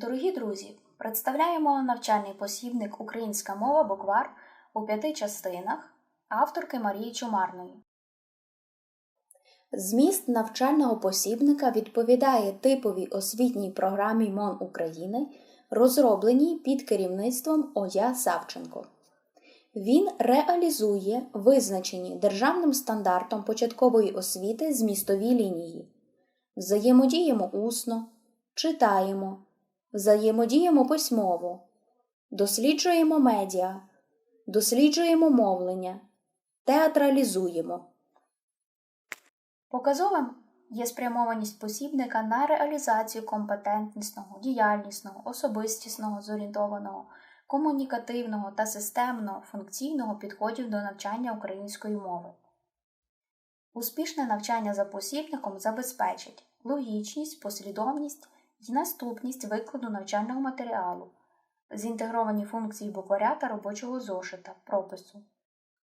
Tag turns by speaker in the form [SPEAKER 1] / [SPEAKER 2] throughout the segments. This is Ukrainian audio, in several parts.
[SPEAKER 1] Дорогі друзі, представляємо навчальний посібник Українська мова буквар у п'яти частинах авторки Марії Чумарної.
[SPEAKER 2] Зміст навчального посібника відповідає типовій освітній програмі МОН України, розробленій під керівництвом ОЯ Савченко. Він реалізує визначені державним стандартом початкової освіти змістові лінії. Взаємодіємо усно, читаємо, взаємодіємо письмово, досліджуємо медіа, досліджуємо мовлення, театралізуємо.
[SPEAKER 1] Показовим є спрямованість посібника на реалізацію компетентнісного, діяльнісного, особистісного, зорієнтованого, комунікативного та системного функційного підходів до навчання української мови. Успішне навчання за посібником забезпечить логічність, послідовність і наступність викладу навчального матеріалу, зінтегровані функції букваря та робочого зошита, пропису,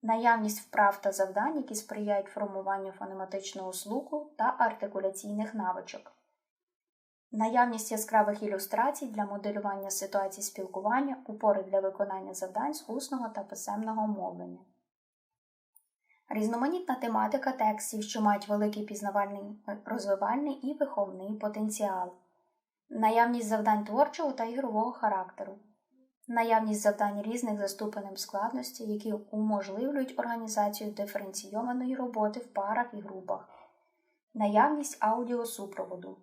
[SPEAKER 1] наявність вправ та завдань, які сприяють формуванню фонематичного слуху та артикуляційних навичок, наявність яскравих ілюстрацій для моделювання ситуацій спілкування, упори для виконання завдань з усного та писемного мовлення. Різноманітна тематика текстів, що мають великий пізнавальний, розвивальний і виховний потенціал, наявність завдань творчого та ігрового характеру, наявність завдань різних за ступенем складності, які уможливлюють організацію диференційованої роботи в парах і групах, наявність аудіосупроводу.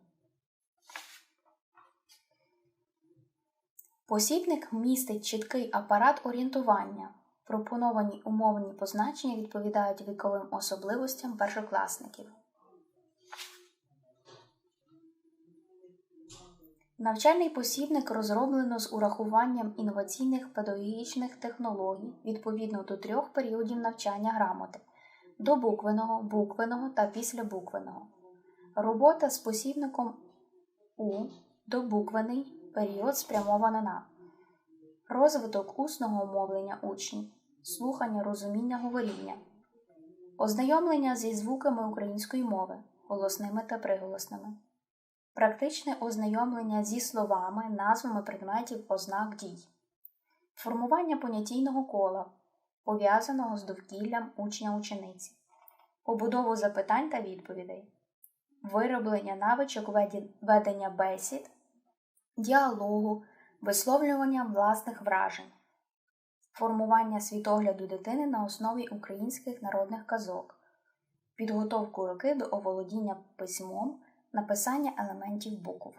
[SPEAKER 1] Посібник містить чіткий апарат орієнтування. Пропоновані умовні позначення відповідають віковим особливостям першокласників. Навчальний посібник розроблено з урахуванням інноваційних педагогічних технологій відповідно до трьох періодів навчання грамоти до буквеного, буквеного та післябуквеного. Робота з посібником у добуквений період спрямована на розвиток усного мовлення учнів, слухання розуміння говоріння, ознайомлення зі звуками української мови, голосними та приголосними, практичне ознайомлення зі словами, назвами предметів ознак дій, формування понятійного кола, пов'язаного з довкіллям учня-учениці, побудову запитань та відповідей, вироблення навичок ведення бесід, діалогу висловлювання власних вражень, формування світогляду дитини на основі українських народних казок, підготовку руки до оволодіння письмом, написання елементів букв.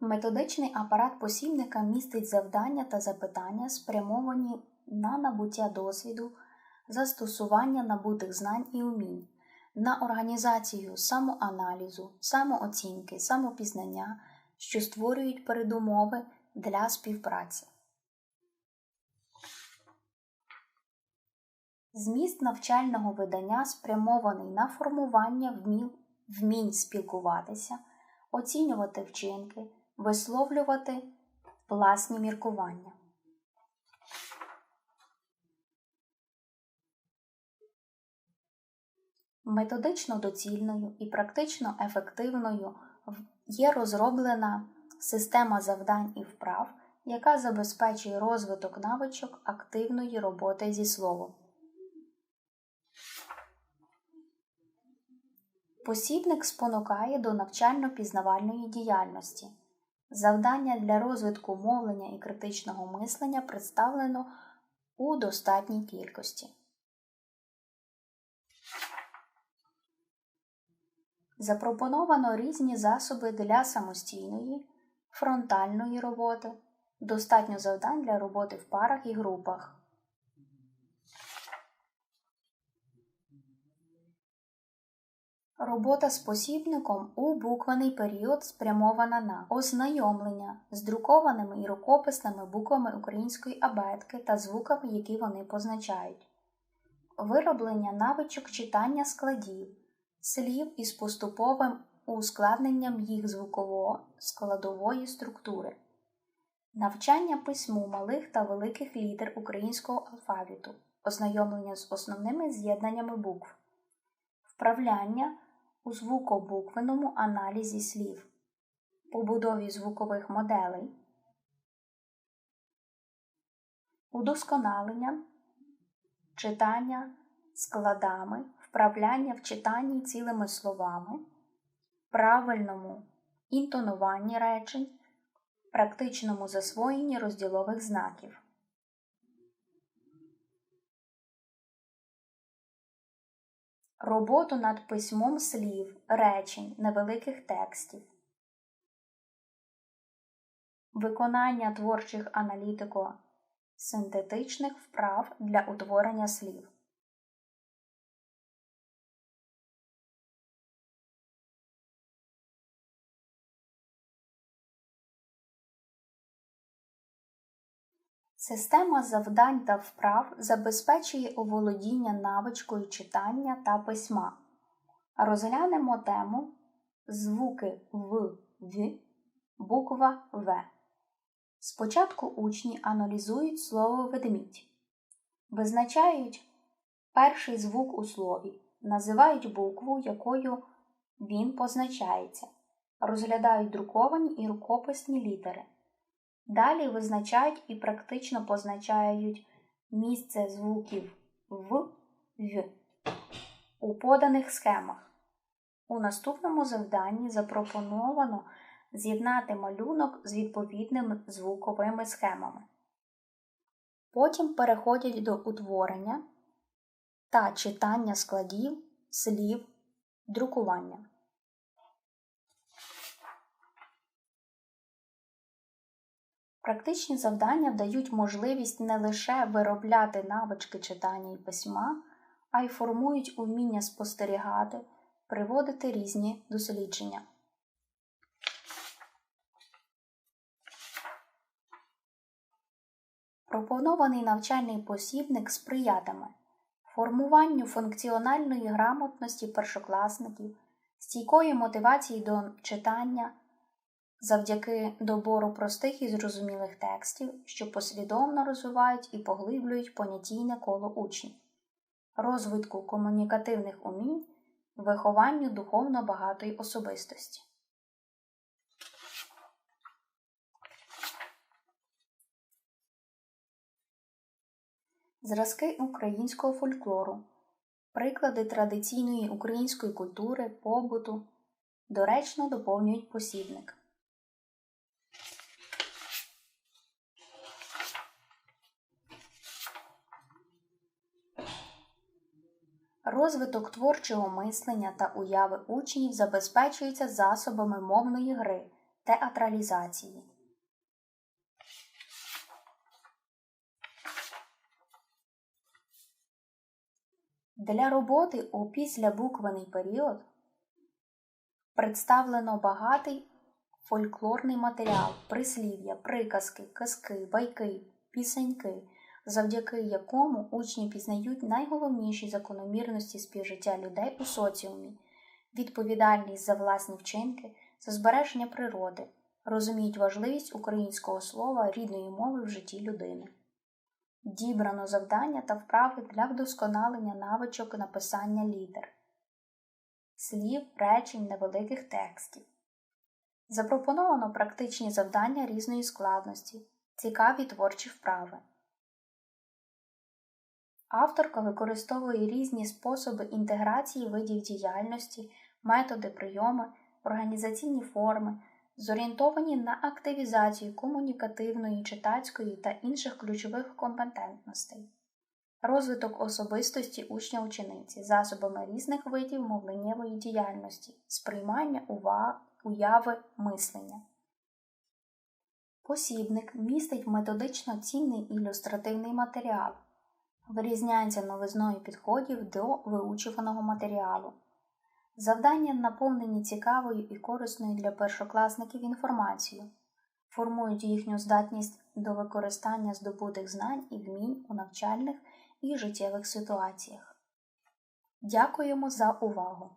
[SPEAKER 1] Методичний апарат посібника містить завдання та запитання, спрямовані на набуття досвіду, застосування набутих знань і умінь на організацію самоаналізу, самооцінки, самопізнання, що створюють передумови для співпраці. Зміст навчального видання спрямований на формування вмінь спілкуватися, оцінювати вчинки, висловлювати власні міркування. Методично доцільною і практично ефективною є розроблена система завдань і вправ, яка забезпечує розвиток навичок активної роботи зі словом. Посібник спонукає до навчально-пізнавальної діяльності. Завдання для розвитку мовлення і критичного мислення представлено у достатній кількості. Запропоновано різні засоби для самостійної, фронтальної роботи, достатньо завдань для роботи в парах і групах. Робота з посібником у буквений період спрямована на ознайомлення з друкованими і рукописними буквами української абетки та звуками, які вони позначають, вироблення навичок читання складів слів із поступовим ускладненням їх звуково-складової структури, навчання письму малих та великих літер українського алфавіту, ознайомлення з основними з'єднаннями букв, вправляння у звукобуквеному аналізі слів, побудові звукових моделей, удосконалення, читання складами, вправляння в читанні цілими словами, правильному інтонуванні речень, практичному засвоєнні розділових знаків. Роботу над письмом слів, речень, невеликих текстів, виконання творчих аналітико-синтетичних вправ для утворення слів. Система завдань та вправ забезпечує оволодіння навичкою читання та письма. Розглянемо тему звуки В, В, буква В. Спочатку учні аналізують слово ведмідь, визначають перший звук у слові, називають букву, якою він позначається, розглядають друковані і рукописні літери. Далі визначають і практично позначають місце звуків в в у поданих схемах. У наступному завданні запропоновано з'єднати малюнок з відповідними звуковими схемами. Потім переходять до утворення та читання складів, слів, друкування. Практичні завдання дають можливість не лише виробляти навички читання і письма, а й формують уміння спостерігати, приводити різні дослідження. Пропонований навчальний посібник сприятиме формуванню функціональної грамотності першокласників, стійкої мотивації до читання завдяки добору простих і зрозумілих текстів, що послідовно розвивають і поглиблюють понятійне коло учнів, розвитку комунікативних умінь, вихованню духовно багатої особистості. Зразки українського фольклору, приклади традиційної української культури, побуту доречно доповнюють посібник. Розвиток творчого мислення та уяви учнів забезпечується засобами мовної гри, театралізації. Для роботи у післябуквений період представлено багатий фольклорний матеріал, прислів'я, приказки, казки, байки, пісеньки завдяки якому учні пізнають найголовніші закономірності співжиття людей у соціумі, відповідальність за власні вчинки, за збереження природи, розуміють важливість українського слова рідної мови в житті людини. Дібрано завдання та вправи для вдосконалення навичок написання літер, слів, речень, невеликих текстів. Запропоновано практичні завдання різної складності, цікаві творчі вправи. Авторка використовує різні способи інтеграції видів діяльності, методи прийоми, організаційні форми, зорієнтовані на активізацію комунікативної, читацької та інших ключових компетентностей, розвиток особистості учня учениці засобами різних видів мовленнєвої діяльності, сприймання уваги, уяви, мислення. Посібник містить методично цінний ілюстративний матеріал вирізняється новизною підходів до виучуваного матеріалу. Завдання наповнені цікавою і корисною для першокласників інформацією, формують їхню здатність до використання здобутих знань і вмінь у навчальних і життєвих ситуаціях. Дякуємо за увагу!